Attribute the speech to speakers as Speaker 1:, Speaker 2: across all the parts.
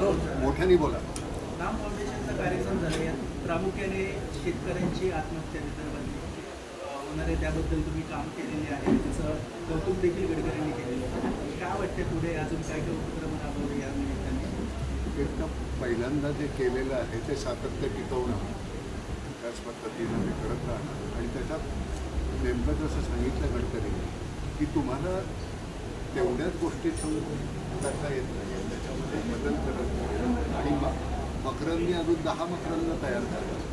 Speaker 1: मोठ्याने बोला.
Speaker 2: राम फाउंडेशनचा कार्यक्रम झाला यात प्रामुख्याने शेतकऱ्यांची आत्महत्या विदर्भातली. होणार आहे त्याबद्दल तुम्ही काम केलेले आहे. त्याचं कौतुक देखील गडकरींनी केलेलं आहे. काय वाटते पुढे? अजून काय काय उपक्रम राबवले या निमित्ताने
Speaker 1: एक तर पहिल्यांदा जे केलेलं आहे ते सातत्य टिकवणं त्याच पद्धतीनं ते करत राहणं आणि त्याच्यात नेमकं जसं सांगितलं गडकरीने की तुम्हाला तेवढ्याच गोष्टीत करता येत नाही त्याच्यामध्ये बदल करत नाही आणि मग मकरंदी अजून दहा मकरंद तयार करायचं.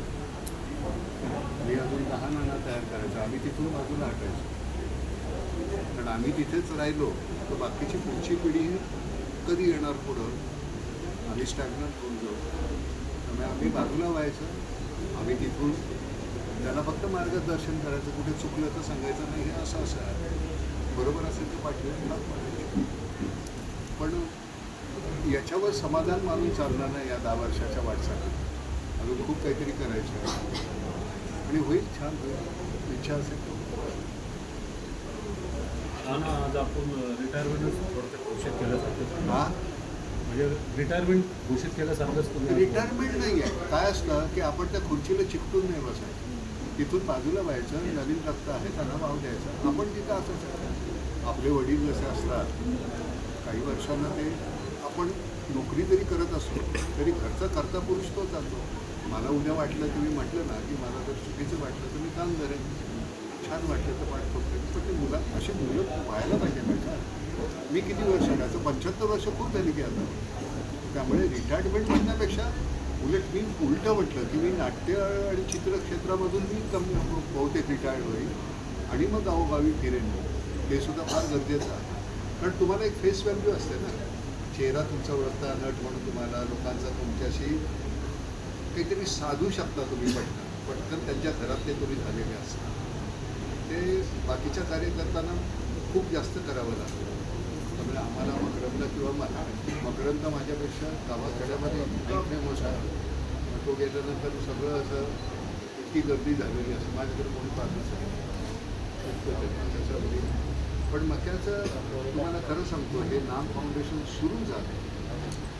Speaker 1: मी अजून दहा नाना तयार करायचं. आम्ही तिथून बाजूला हटायचो. कारण आम्ही तिथेच राहिलो तर बाकीची पुढची पिढी कधी येणार पुढं? आम्ही स्टॅग्नंट होऊन जाऊ. त्यामुळे आम्ही बाजूला व्हायचं. आम्ही तिथून त्याला फक्त मार्गदर्शन करायचं कुठे चुकलं तर सांगायचं नाही हे असं असं आहे. बरोबर असेल तर पाठवून लाभ याच्यावर समाधान मानून चालणार नाही या दहा वर्षाच्या वाटचालीत अजून खूप काहीतरी करायचं आहे. आणि होईल छान होईल. इच्छा असेल
Speaker 3: आज आपण रिटायरमेंटच थोडक्यात घोषित केल्यासारखं
Speaker 1: हा?
Speaker 3: म्हणजे रिटायरमेंट घोषित केल्यासारखंच तुम्ही आज-
Speaker 1: रिटायरमेंट नाही आहे काय असतं की आपण त्या खुर्चीला चिकटून नाही बसायचं. तिथून बाजूला व्हायचं नवीन रक्त आहे त्यांना वाव द्यायचा. आपण तिथं असंच आपले वडील जसे असतात काही वर्षांना ते आपण नोकरी जरी करत असलो तरी घरचा करता पुरुष तो चालतो मला उद्या वाटलं की मी म्हटलं ना की मला जर चुकीचं वाटलं तर मी काम करेन. छान वाटलं तर पाठ ठोकते पण ते मुला अशी मुलं व्हायला पाहिजे नाही मी किती वर्ष करायचं पंच्याहत्तर वर्ष खूप झाली की आता. त्यामुळे रिटायरमेंट म्हणण्यापेक्षा उलट मी उलटं म्हटलं की मी नाट्य आणि चित्र क्षेत्रामधून मी कमी बहुतेक रिटायर्ड होईल आणि मग गावोगावी फिरेन. ते सुद्धा फार गरजेचं आहे. कारण तुम्हाला एक फेस व्हॅल्यू असते ना. चेहरा तुमचा ओळखता नट म्हणून तुम्हाला लोकांचा तुमच्याशी काहीतरी साधू शकता तुम्ही पटकन. पटकन त्यांच्या घरातले तुम्ही झालेले असता. ते बाकीच्या कार्यकर्त्यांना खूप जास्त करावं लागतं. त्यामुळे आम्हाला मकरंद किंवा मला मकरंद माझ्यापेक्षा गावाकड्यामध्ये इतका फेमस आहे. मग तो गेल्यानंतर सगळं असं इतकी गर्दी झालेली असं माझ्याकडे कोणी पाहतच नाही. इतकं पण मक्याचं तुम्हाला खरं सांगतो हे नाम फाउंडेशन सुरू झालं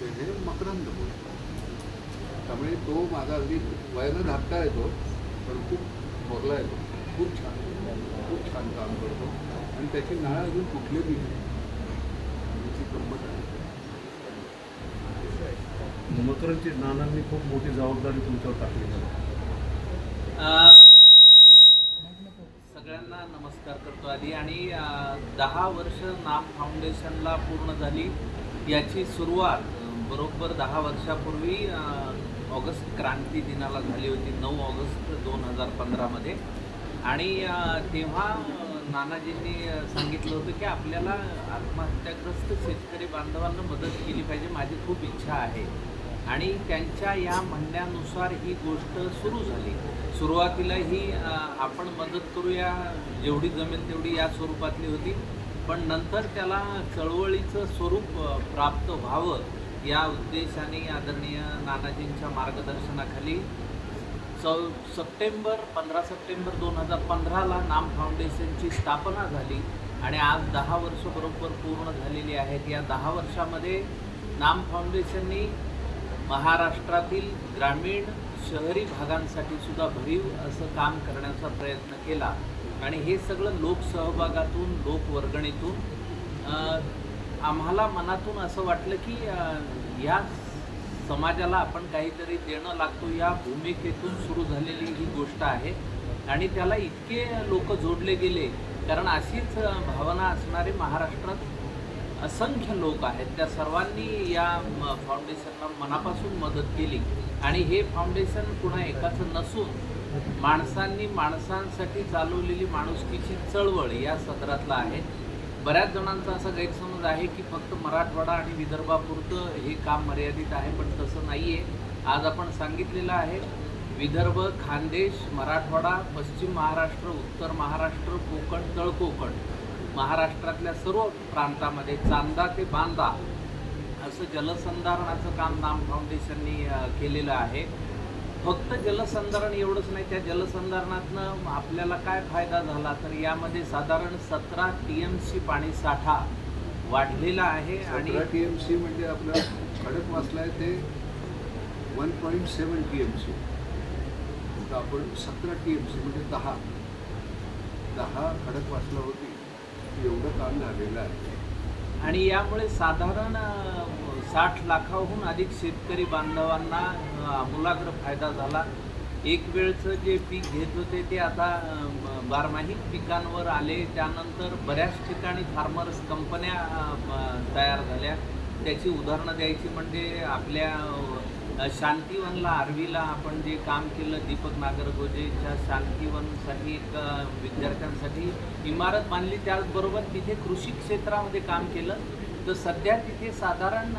Speaker 1: ते हे मकरंद बोल त्यामुळे तो माझा अगदी वयानं धाकटा येतो पण खूप मोरला येतो खूप छान खूप छान काम करतो. आणि त्याची नाळ अजून कुठलेली नाही. गंमत आहे.
Speaker 3: मकरंदची नानांनी खूप मोठी जबाबदारी तुमच्यावर टाकली
Speaker 4: नमस्कार करतो आधी आणि दहा वर्ष नाम फाउंडेशनला पूर्ण झाली. याची सुरुवात बरोबर दहा वर्षापूर्वी ऑगस्ट क्रांती दिनाला झाली होती नऊ ऑगस्ट दोन हजार पंधरामध्ये आणि तेव्हा नानाजींनी सांगितलं होतं की आपल्याला आत्महत्याग्रस्त शेतकरी बांधवांना मदत केली पाहिजे माझी खूप इच्छा आहे. आणि त्यांच्या या म्हणण्यानुसार ही गोष्ट सुरू झाली. सुरुवातीला ही आपण मदत करूया जेवढी जमेल तेवढी या स्वरूपातली होती. पण नंतर त्याला चळवळीचं स्वरूप प्राप्त व्हावं या उद्देशाने आदरणीय नानाजींच्या मार्गदर्शनाखाली चौ सप्टेंबर पंधरा सप्टेंबर दोन हजार पंधराला नाम फाउंडेशनची स्थापना झाली आणि आज दहा वर्ष बरोबर पूर्ण झालेली आहेत. या दहा वर्षामध्ये नाम फाउंडेशननी महाराष्ट्रातील ग्रामीण शहरी भागांसाठी सुद्धा भरीव असं काम करण्याचा प्रयत्न केला. आणि हे सगळं लोकसहभागातून लोकवर्गणीतून आम्हाला मनातून असं वाटलं की या समाजाला आपण काहीतरी देणं लागतो. या भूमिकेतून सुरू झालेली ही गोष्ट आहे. आणि त्याला इतके लोक जोडले गेले. कारण अशीच भावना असणारे महाराष्ट्रात असंख्य लोक आहेत. त्या सर्वांनी या फाउंडेशनला मनापासून मदत केली. आणि हे फाउंडेशन पुन्हा एकाचं नसून माणसांनी माणसांसाठी चालवलेली माणुसकीची चळवळ या सदरातला आहे. बऱ्याच जणांचा असा गैरसमज आहे की फक्त मराठवाडा आणि विदर्भापुरतं हे काम मर्यादित आहे पण तसं नाही आहे आज आपण सांगितलेलं आहे विदर्भ खानदेश मराठवाडा पश्चिम महाराष्ट्र उत्तर महाराष्ट्र कोकण तळकोकण. महाराष्ट्रातल्या सर्व प्रांतामध्ये चांदा ते बांदा असं जलसंधारणाचं काम नाम फाउंडेशननी केलेलं आहे. फक्त जलसंधारण एवढंच नाही त्या जलसंधारणातनं आपल्याला काय फायदा झाला तर यामध्ये साधारण सतरा टी एम सी पाणी साठा वाढलेला आहे आणि
Speaker 1: टी एम सी म्हणजे आपलं खडक खडकवासला आहे ते one point seven T M C आपण सतरा टी एम सी म्हणजे दहा. दहा खडक खडकवासला होती. एवढं काम झालेलं आहे.
Speaker 4: आणि यामुळे साधारण साठ लाखाहून अधिक शेतकरी बांधवांना आमूलाग्र फायदा झाला. एक वेळचं जे पीक घेत होते ते आता बारमाही पिकांवर आले. त्यानंतर बऱ्याच ठिकाणी फार्मर्स कंपन्या तयार झाल्या. त्याची उदाहरणं द्यायची म्हणजे आपल्या शांतीवनला आर्वीला आपण जे काम केलं दीपक नागरगोजेच्या शांतीवनसाठी एक विद्यार्थ्यांसाठी इमारत बांधली त्याचबरोबर तिथे कृषी क्षेत्रामध्ये काम केलं. तर सध्या तिथे साधारण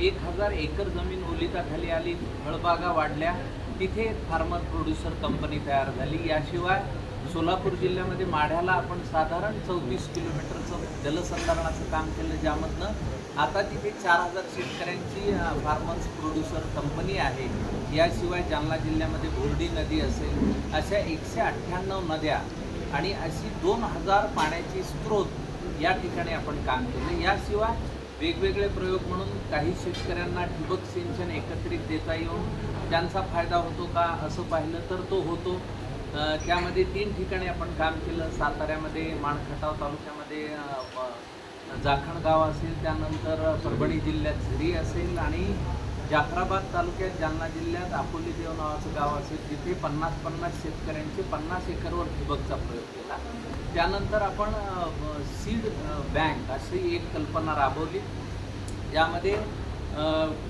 Speaker 4: एक हजार एकर जमीन ओलिताखाली आली फळबागा वाढल्या. तिथे फार्मर प्रोड्युसर कंपनी तयार झाली. याशिवाय सोलापूर जिल्ह्यामध्ये माढ्याला आपण साधारण चौतीस किलोमीटरचं जलसंधारणाचं काम केलं ज्यामधनं आता तिथे चार हजार शेतकऱ्यांची फार्मर्स प्रोड्युसर कंपनी आहे. याशिवाय जालना जिल्ह्यामध्ये बोर्डी नदी असेल अशा एकशे अठ्ठ्याण्णव नद्या आणि अशी दोन हजार पाण्याची स्रोत या ठिकाणी आपण काम केलं. याशिवाय वेगवेगळे प्रयोग म्हणून काही शेतकऱ्यांना ठिबक सिंचन एकत्रित देता येऊन त्यांचा फायदा होतो का असं पाहिलं तर तो होतो. त्यामध्ये तीन ठिकाणी आपण काम केलं. साताऱ्यामध्ये माणखटाव तालुक्यामध्ये जाखण गाव असेल त्यानंतर परभणी जिल्ह्यात झरी असेल आणि जाफराबाद तालुक्यात जालना जिल्ह्यात अकोली देव नावाचं गाव असेल तिथे पन्नास पन्नास शेतकऱ्यांचे पन्नास एकरवर ठिबकचा प्रयोग केला. त्यानंतर आपण सीड बँक अशी एक कल्पना राबवली. यामध्ये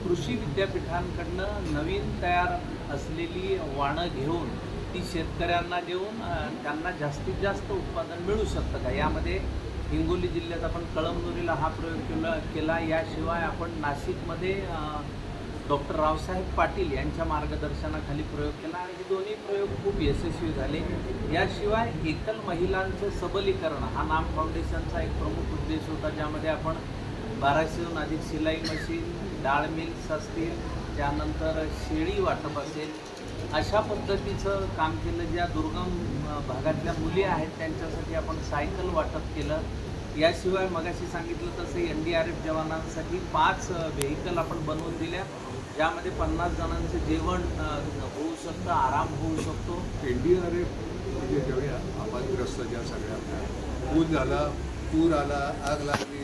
Speaker 4: कृषी विद्यापीठांकडनं नवीन तयार असलेली वाणं घेऊन ती शेतकऱ्यांना देऊन त्यांना जास्तीत जास्त उत्पादन मिळू शकतं का? यामध्ये हिंगोली जिल्ह्यात आपण कळमनुरीला हा प्रयोग केला केला. याशिवाय आपण नाशिकमध्ये डॉक्टर रावसाहेब पाटील यांच्या मार्गदर्शनाखाली प्रयोग केला आणि हे दोन्ही प्रयोग खूप यशस्वी झाले. याशिवाय एकल महिलांचं सबलीकरण हा नाम फाउंडेशनचा एक प्रमुख उद्देश होता ज्यामध्ये आपण बाराशेहून अधिक शिलाई मशीन डाळ मिल्स असतील त्यानंतर शेळी वाटप असेल अशा पद्धतीचं काम केलं ज्या दुर्गम भागातल्या मुली आहेत त्यांच्यासाठी आपण सायकल वाटप केलं. याशिवाय मगाशी सांगितलं तसं एन डी आर एफ जवानांसाठी पाच व्हेकल आपण बनवून दिल्या. ज्यामध्ये पन्नास जणांचं जेवण होऊ शकतं आराम होऊ शकतो.
Speaker 1: एन डी आर एफ म्हणजे ठेऊया आपण ग्रस्त ज्या सगळ्या पूर झाला पूर आला आग लागली